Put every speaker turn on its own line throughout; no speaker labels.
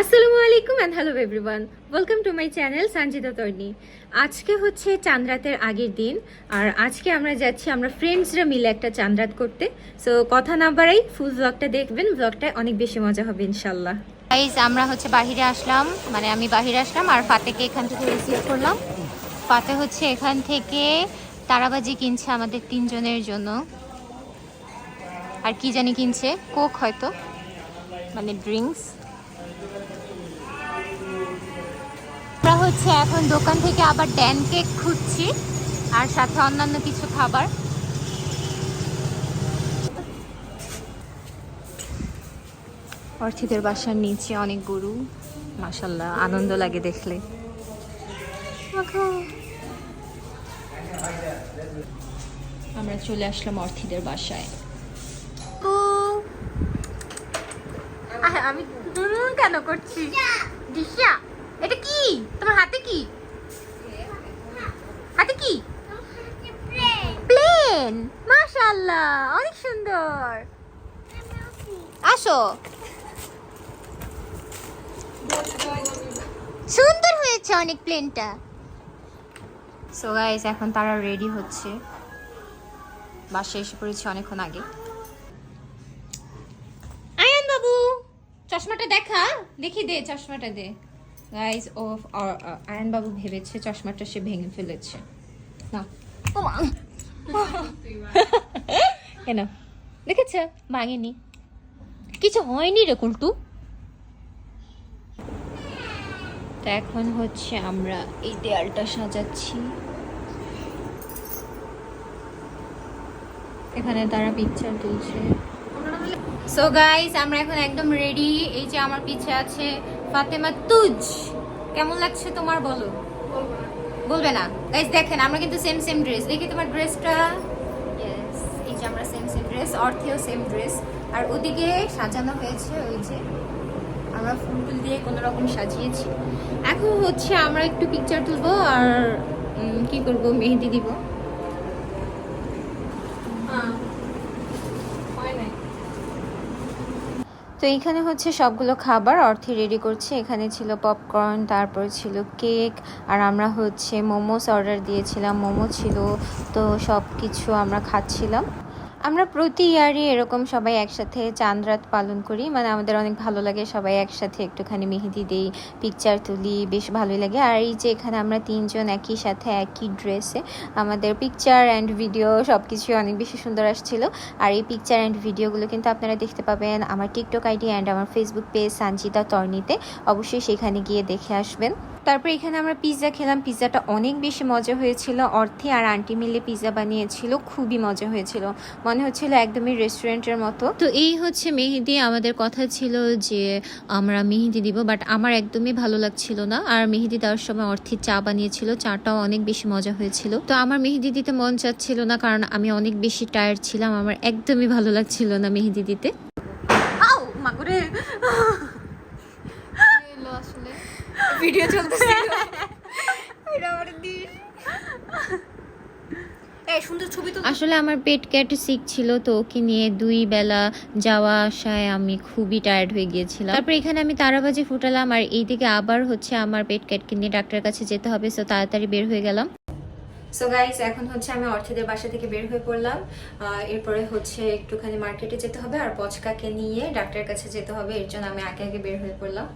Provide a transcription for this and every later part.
আসসালামু আলাইকুম and hello everyone welcome to my channel Sanjita Torni আজকে হচ্ছে চাঁদরাতের আগের দিন, আর আজকে আমরা যাচ্ছি, আমরা ফ্রেন্ডসরা মিলে একটা চাঁদরাত করতে। সো কথা না বাড়াই ফুল ব্লগটা দেখবেন ব্লগটা অনেক বেশি মজা হবে ইনশাল্লাহ
গাইজ আমরা হচ্ছে বাহিরে আসলাম মানে আমি বাহিরে আসলাম, আর ফাতেকে এখান থেকে রিসিভ করলাম। ফাতে হচ্ছে এখান থেকে তারাবাজি কিনছে আমাদের তিনজনের জন্য। আর কি জানি কিনছে, কোক হয়তো মানে ড্রিঙ্কস। আমরা হচ্ছে এখন দোকান থেকে আবার ড্যান কেক খুঁজছি, আর সাথে অন্যান্য কিছু খাবার। অর্থিতের বাসার নিচে অনেক গরু মাসাল্লাহ আনন্দ লাগে দেখলে। আমরা চলে আসলাম অর্থিদের বাসায়। আমি কেন করছি দিশা। হাতে কি? হাতে কি? প্লেন। মাশাআল্লাহ অনেক সুন্দর। আসো। সুন্দর হয়েছে অনেক প্লেনটা। সো গাইস এখন তারা রেডি হচ্ছে। বাসে এসে পড়েছে অনেকক্ষণ আগে। আয়ান বাবু চশমাটা দেখা? দেখি দে চশমাটা দে। গাইস ও আয়ান বাবু ভেবেছে চশমাটা সে ভেঙে ফেলেছে। না কেন? দেখেছ? ভাঙেনি। কিছু হয়নি রে কুলটু। তো এখন হচ্ছে আমরা এই দেয়ালটা সাজাচ্ছি। এখানে তারা পিকচার তুলছে। সো গাইস আমরা এখন একদম রেডি এই যে আমার পিছে আছে ফাতেমা তুজ, কেমন লাগছে তোমার বলো? বলবে না। গাইস দেখেন, আমরা কিন্তু সেম সেম ড্রেস দেখি তোমার ড্রেসটা এই যে আমরা সেম সেম ড্রেস অর্থেও সেম ড্রেস আর ওদিকে সাজানো হয়েছে ওই যে আমরা ফুল টুল দিয়ে কোনো রকম সাজিয়েছি। এখন হচ্ছে আমরা একটু পিকচার তুলবো আর কি করব, মেহেদি দিব। তো এখানে হচ্ছে সবগুলো খাবার অর্থে রেডি করছে। এখানে ছিল পপকর্ন তারপর ছিল কেক আর আমরা হচ্ছে মোমোস অর্ডার দিয়েছিলাম। মোমো ছিল, তো সব কিছু আমরা খাচ্ছিলাম। আমরা প্রতি ইয়ারই এরকম সবাই একসাথে চাঁদরাত পালন করি। মানে আমাদের অনেক ভালো লাগে সবাই একসাথে একটুখানি মেহেদি দিই পিকচার তুলি, বেশ ভালোই লাগে। আর এই যে এখানে আমরা তিনজন একই সাথে একই ড্রেসে আমাদের পিকচার অ্যান্ড ভিডিও সব কিছুই অনেক বেশি সুন্দর আসছিল। আর এই পিকচার অ্যান্ড ভিডিওগুলো কিন্তু আপনারা দেখতে পাবেন আমার টিকটক আইডি অ্যান্ড আমার ফেসবুক পেজ সানজিতা তর্নিতে। অবশ্যই সেখানে গিয়ে দেখে আসবেন। তারপর এখানে আমরা পিৎজা খেলাম। পিৎজাটা অনেক বেশি মজা হয়েছিল। অর্থে আর আন্টি মিলে পিৎজা বানিয়েছিল। খুবই মজা হয়েছিল। মনে হচ্ছিল একদমই রেস্টুরেন্টের মতো। তো এই হচ্ছে মেহেদি। আমাদের কথা ছিল যে আমরা মেহেদি দিব বাট আমার একদমই ভালো লাগছিল না। আর মেহেদি দেওয়ার সময় অর্থে চা বানিয়েছিল চাটাও অনেক বেশি মজা হয়েছিল। তো আমার মেহেদি দিতে মন চাচ্ছিল না কারণ আমি অনেক বেশি টায়ার্ড ছিলাম। আমার একদমই ভালো লাগছিল না মেহেদি দিতে। আউ মাগুরে ভিডিও চলতেছে আসলে আমার পেট ক্যাট সিক ছিল তো ওকে নিয়ে দুই বেলা যাওয়া আসায় আমি খুবই টায়ার্ড হয়ে গিয়েছিলাম। তারপর এখানে আমি তারাবাজি ফুটালাম আর এইদিকে আবার হচ্ছে আমার পেট ক্যাটকে নিয়ে ডাক্তারের কাছে যেতে হবে সো তাড়াতাড়ি বের হয়ে গেলাম। সো গাইস এখন হচ্ছে আমি অর্থদের বাসা থেকে বের হয়ে পড়লাম। এরপরে হচ্ছে একটুখানি মার্কেটে যেতে হবে আর পচকাকে নিয়ে ডাক্তারের কাছে যেতে হবে এর জন্য আমি আগে আগে বের হয়ে পড়লাম।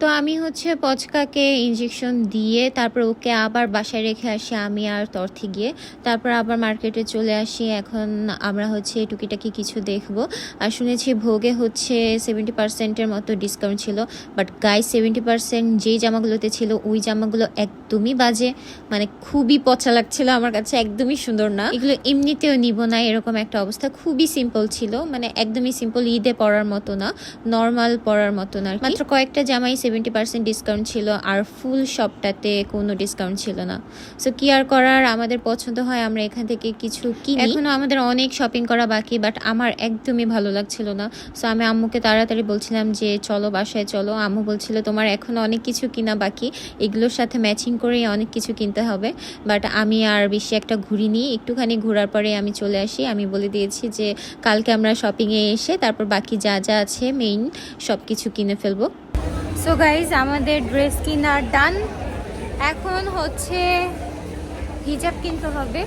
তো আমি হচ্ছে পচকাকে ইঞ্জেকশন দিয়ে তারপর ওকে আবার বাসায় রেখে আসি, আমি আর তর্থে গিয়ে। তারপর আবার মার্কেটে চলে আসি, এখন আমরা হচ্ছে টুকিটাকি কিছু দেখব। আর শুনেছি ভোগে হচ্ছে সেভেন্টি পার্সেন্টের মতো ডিসকাউন্ট ছিল বাট গাই সেভেন্টি পার্সেন্ট যেই জামাগুলোতে ছিল, ওই জামাগুলো একদমই বাজে। মানে খুবই পচা লাগছিল আমার কাছে, একদমই সুন্দর না। এগুলো এমনিতেও নিব না, এরকম একটা অবস্থা। খুবই সিম্পল ছিল মানে একদমই সিম্পল ঈদে পরার মতো না নর্মাল পরার মতো না মাত্র কয়েকটা জামাই সেভেন্টি পার্সেন্ট ডিসকাউন্ট ছিল, আর ফুল শপটাতে কোনো ডিসকাউন্ট ছিল না। সো কি আর করার, আমাদের পছন্দ হয়, আমরা এখান থেকে কিছু কিনি। এখনও আমাদের অনেক শপিং করা বাকি বাট আমার একদমই ভালো লাগছিল না। সো আমি আম্মুকে তাড়াতাড়ি বলছিলাম যে, চলো বাসায় চলো। আম্মু বলছিল, তোমার এখনও অনেক কিছু কিনা বাকি, এগুলোর সাথে ম্যাচিং করেই অনেক কিছু কিনতে হবে। বাট আমি আর বেশি একটা ঘুরিনি একটুখানি ঘোরার পরে আমি চলে আসি। আমি বলে দিয়েছি যে, কালকে আমরা শপিংয়ে এসে তারপর বাকি যা যা আছে মেইন সব কিছু কিনে ফেলব। সো গাইজ আমাদের ড্রেস কিনার ডান এখন হচ্ছে হিজাব কিনতে হবে।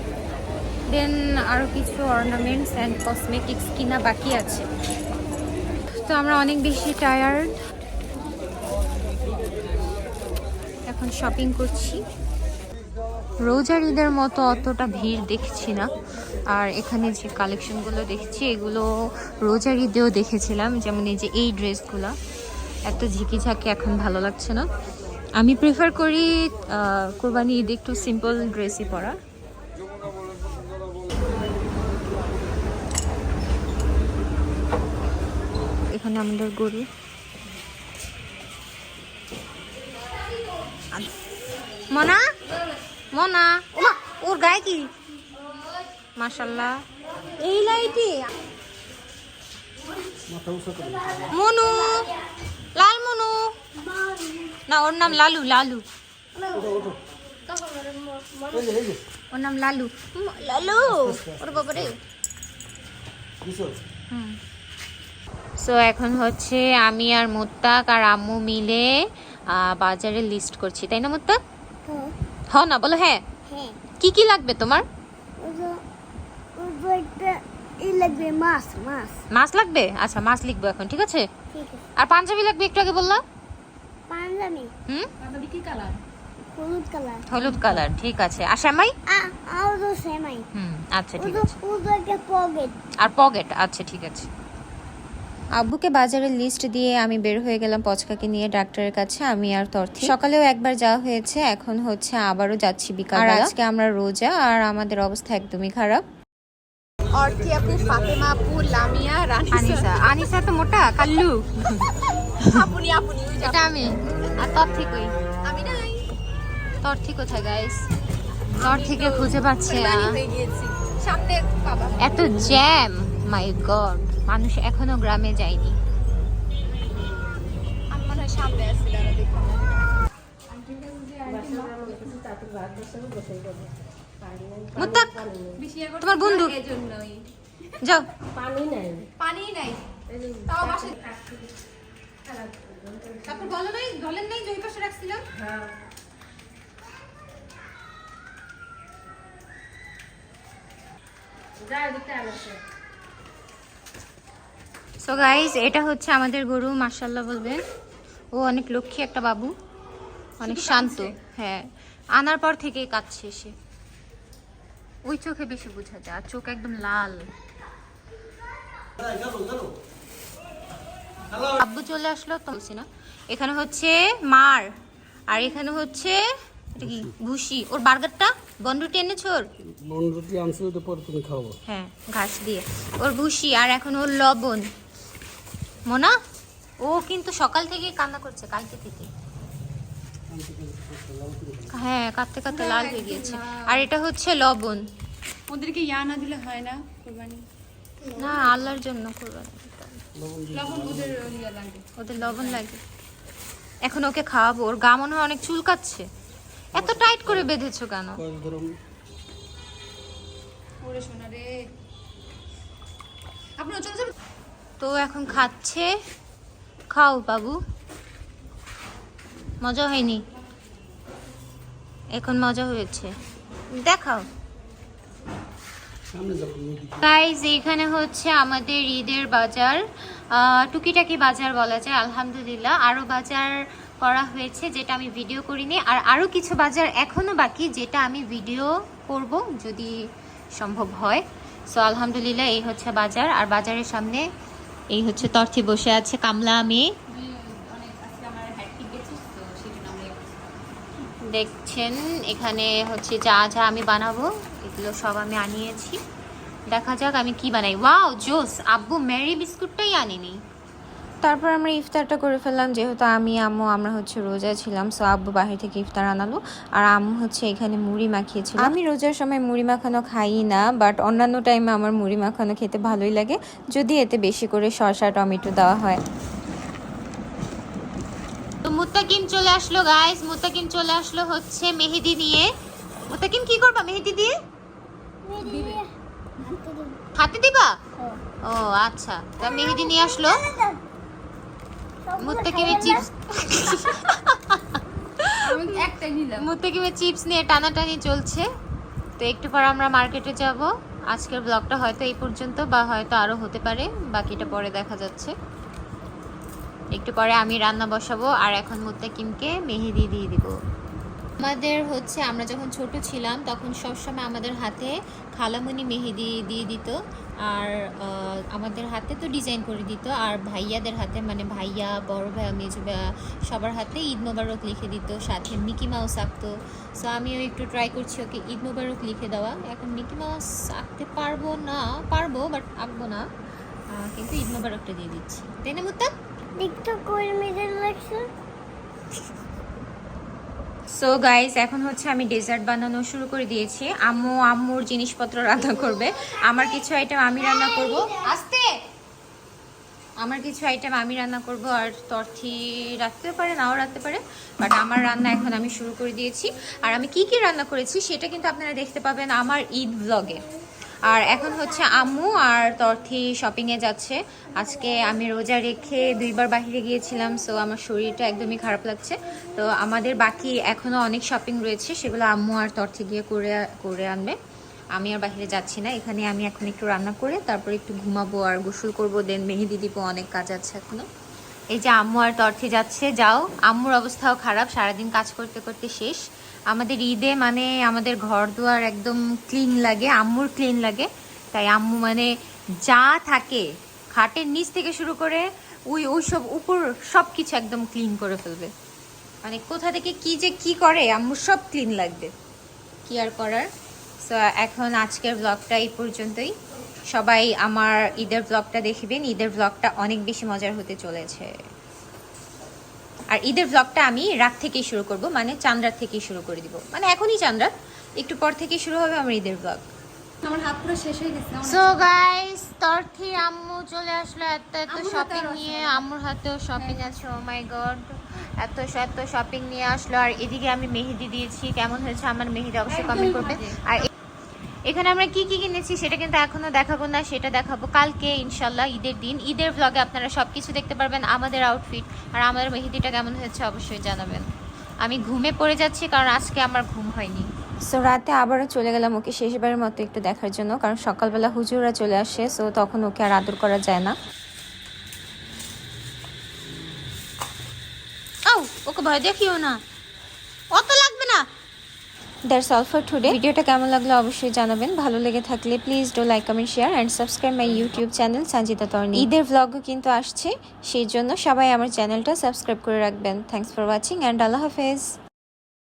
দেন আরও কিছু অর্নামেন্টস অ্যান্ড কসমেটিক্স কিনা বাকি আছে। তো আমরা অনেক বেশি টায়ার্ড এখন শপিং করছি। রোজার ঈদের মতো অতটা ভিড় দেখছি না। আর এখানে যে কালেকশনগুলো দেখছি, এগুলো রোজার ঈদেও দেখেছিলাম। যেমন এই যে এই ড্রেসগুলো এত ঝিকি ঝাঁকি এখন ভালো লাগছে না। আমি প্রেফার করি কোরবানি ঈদে একটু সিম্পল ড্রেসই পরা। এখানে আমাদের গরু। মনা? মনা? ওর গায়ে কি? মাশাল্লাহ। এই লাইটি? মনু? লাল মনু? না, ওর নাম লালু লালু। ওর নাম লালু। লালু, ওর বাবারে। সো এখন হচ্ছে আমি আর মোত্তাক আর আম্মু মিলে বাজারে লিস্ট করছি, তাই না মোত্তাক? হ না বলো হ্যাঁ।
হ্যাঁ।
কি কি লাগবে তোমার?
একটা লাগবে মাছ মাছ।
মাছ লাগবে? আচ্ছা মাছ লিখব এখন ঠিক আছে? আর পাঞ্জাবি লাগবে একটু আগে বললাম
পাঞ্জাবি।
হুম?
হলুদ কালার।
হলুদ কালার ঠিক আছে। আর শ্যামাই
আ সেমাই।
হুম আচ্ছা ঠিক আছে। আর পকেট আচ্ছা ঠিক আছে। আব্বুকে বাজারের লিস্ট দিয়ে আমি বের হয়ে গেলাম পচকাকে নিয়ে ডাক্তারের কাছে আমি আর তর্থি। সকালেও একবার যাওয়া হয়েছে এখন হচ্ছে আবারও যাচ্ছি বিকাল আর আজকে আমরা রোজা আর আমাদের অবস্থা একদমই খারাপ।
অর্থি আপু ফাতেমা আপু লামিয়া
আনিসা। আনিসা তো মোটা কাল্লু।
আপনি আপনি
এটা আমি। আর তর্থি কই?
আমি নাই।
তর্থি কোথায় গাইস তর্থিকে খুঁজে পাচ্ছে না।
সামনে
এত জ্যাম মাই গড মানুষ এখনও গ্রামে যায়নি। তোমার বন্ধু। যাও।
পানি নাই। তাও বাসে
তারপর বলো নাই বলেন নাই যে ওই পাশে রাখছিলাম সো গাইস এটা হচ্ছে আমাদের গরু মাশাল্লাহ বলবেন। ও অনেক লক্ষ্মী একটা বাবু। অনেক শান্ত। হ্যাঁ। আনার পর থেকেই কাঁদছে সে। ওই চোখে বেশি বোঝা যায় আর চোখ একদম লাল। আব্বু চলে আসলো তো বলছি না। এখানে হচ্ছে মার আর এখানে হচ্ছে এটা কি? ভুসি। ওর বার্গারটা? বন্ডুটি এনেছো ওর?
বন্ধুটি আনছি ওইটা পরে তুমি খাওয়াবো।
হ্যাঁ ঘাস দিয়ে। ওর ভুসি আর এখন ওর লবণ। মোনা ও কিন্তু সকাল থেকে কান্না করছে কালকে থেকে। হ্যাঁ কাঁদতে কাঁদতে লাল হয়ে গিয়েছে। আর এটা হচ্ছে লবণ।
ওদেরকে ইয়া না দিলে হয় না কোরবানি?
না আল্লাহর জন্য করবেন
লবণ ওদের
ওদের লবণ লাগে। এখন ওকে খাওয়াবো। ওর গা মনে হয় অনেক চুলকাচ্ছে। এত টাইট করে বেঁধেছো কেন?
কয়েক
ওরে সোনা রে। আপনি চলো চলো
তো এখন খাচ্ছে। খাও বাবু। মজা হয়নি? এখন মজা হয়েছে। দেখাও। গাইজ এইখানে হচ্ছে আমাদের ঈদের বাজার। টুকিটাকি বাজার বলা যায় আলহামদুলিল্লাহ। আরও বাজার করা হয়েছে যেটা আমি ভিডিও করিনি। আর আরও কিছু বাজার এখনও বাকি যেটা আমি ভিডিও করব যদি সম্ভব হয়। সো আলহামদুলিল্লাহ এই হচ্ছে বাজার। আর বাজারের সামনে এই হচ্ছে তর্থি বসে আছে কামলা
আমরা
দেখছেন, এখানে হচ্ছে যা যা আমি বানাবো, এগুলো সব আমি আনিয়েছি। দেখা যাক আমি কি বানাই। ওয়াও, জোস! আব্বু মেরি বিস্কুটটাই আনিনি। তারপর আমরা ইফতারটা করে ফেললাম যেহেতু আমি আম্মু আমরা হচ্ছে রোজা ছিলাম সো আব্বু বাহির থেকে ইফতার আনালো। আর আম্মু হচ্ছে এখানে মুড়ি মাখিয়েছিল। আমি রোজার সময় মুড়ি মাখানো খাই না বাট অন্যান্য টাইমে আমার মুড়ি মাখানো খেতে ভালোই লাগে যদি এতে বেশি করে শসা টমেটো দেওয়া হয়। তো মুত্তাকিম চলে আসলো গাইস মুত্তাকিম চলে আসলো হচ্ছে মেহেদি নিয়ে। মুত্তাকিম কি করবা মেহেদি দিয়ে। হাতে দিবা? ও আচ্ছা তা মেহেদি নিয়ে আসলো।
মুত্তাকিমের চিপস। মুত্তাকিমের চিপস নিয়ে টানাটানি চলছে। তো একটু পর আমরা মার্কেটে যাব। আজকের ব্লগটা হয়তো এই পর্যন্ত বা হয়তো আরও হতে পারে। বাকিটা পরে দেখা যাচ্ছে। একটু পরে আমি রান্না বসাবো আর এখন মুত্তাকিমকে মেহেদি দিয়ে দিব। আমাদের হচ্ছে আমরা যখন ছোট ছিলাম তখন সবসময় আমাদের হাতে খালামুনি মেহেদি দিয়ে দিত। আর আমাদের হাতে তো ডিজাইন করে দিত, আর ভাইয়াদের হাতে মানে ভাইয়া, বড় ভাইয়া মেজো ভাইয়া সবার হাতে ঈদ মোবারক লিখে দিত, সাথে মিকি মাউস আঁকতো। সো আমিও একটু ট্রাই করছি ওকে ঈদ মোবারক লিখে দেওয়া। এখন মিকি মাউস আঁকতে পারব না, পারব বাট আঁকবো না। কিন্তু ঈদ মোবারকটা দিয়ে দিচ্ছি। তাই না মুত্তা
টিকটক করে মিডল লেকচার
সো গাইস এখন হচ্ছে আমি ডেজার্ট বানানো শুরু করে দিয়েছি। আম্মু, আম্মুর জিনিসপত্র রান্না করবে। আমার কিছু আইটেম আমি রান্না করব। আসতে! আমার কিছু আইটেম আমি রান্না করব আর তর্থি রাখতে পারে, নাও রাখতে পারে। বাট আমার রান্না এখন আমি শুরু করে দিয়েছি। আর আমি কি কি রান্না করেছি, সেটা কিন্তু আপনারা দেখতে পাবেন আমার ঈদ ব্লগে আর এখন হচ্ছে আম্মু আর তর্থি শপিংয়ে যাচ্ছে। আজকে আমি রোজা রেখে দুইবার বাইরে গিয়েছিলাম সো আমার শরীরটা একদমই খারাপ লাগছে। তো আমাদের বাকি এখনও অনেক শপিং রয়েছে, সেগুলো আম্মু আর তর্থি গিয়ে করে করে আনবে। আমি আর বাইরে যাচ্ছি না, এখানে আমি এখন একটু রান্না করে তারপর একটু ঘুমাবো আর গোসল করব দেন মেহেদি দিব, অনেক কাজ আছে এখনও এই যে আম্মু আর তর্থি যাচ্ছে, যাও। আম্মুর অবস্থাও খারাপ, সারাদিন কাজ করতে করতে শেষ। আমাদের ঈদে মানে আমাদের ঘর দুয়ার একদম ক্লিন লাগে, আম্মুর ক্লিন লাগে। তাই আম্মু মানে যা থাকে খাটের নিচ থেকে শুরু করে ওই ওই সব উপর সব কিছু একদম ক্লিন করে ফেলবে। মানে কোথা থেকে কি যে কি করে, আম্মুর সব ক্লিন লাগবে। কি আর করার? সো এখন আজকের ব্লগটা এই পর্যন্তই। সবাই আমার ঈদের ব্লগটা দেখবেন। ঈদের ব্লগটা অনেক বেশি মজার হতে চলেছে। আর ঈদের ব্লগটা আমি রাত থেকেই শুরু করব মানে চাঁদ রাত থেকেই শুরু করে দিব। মানে এখনই চাঁদ একটু পর থেকেই শুরু হবে আমার ঈদের ব্লগ
আমার হাত পুরো শেষ হয়ে গেছে
সো গাইস তর্থি আম্মু চলে আসলো এত এত শপিং নিয়ে আম্মুর হাতেও শপিং আছে ও মাই গড এত এত শপিং নিয়ে আসলো। আর এদিকে আমি মেহেদি দিয়েছি কেমন হয়েছে আমার মেহেদি অবশ্যই কমেন্ট করবে। আর এখানে আমরা কি কি কিনেছি সেটা কিন্তু এখনও দেখাবো না সেটা দেখাবো কালকে ইনশাল্লাহ ঈদের দিন। ঈদের ব্লগে আপনারা সব কিছু দেখতে পারবেন আমাদের আউটফিট আর আমাদের মেহেদিটা কেমন হয়েছে অবশ্যই জানাবেন। আমি ঘুমে পড়ে যাচ্ছি কারণ আজকে আমার ঘুম হয়নি।
সো রাতে আবারও চলে গেলাম ওকে শেষবারের মতো একটু দেখার জন্য কারণ সকালবেলা হুজুররা চলে আসে সো তখন ওকে আর আদর করা যায় না।
ওকে ভয় দেখিও না। অত না
দ্যাটস অল ফর টুডে ভিডিওটা কেমন লাগল অবশ্যই জানাবেন। ভালো লেগে থাকলে please do like comment share and subscribe my YouTube channel Sanjita Torni ঈদের ভ্লগও কিন্তু আসছে সেই জন্য সবাই আমার চ্যানেলটা সাবস্ক্রাইব করে রাখবেন। থ্যাংকস ফর ওয়াচিং অ্যান্ড আল্লাহ হাফেজ।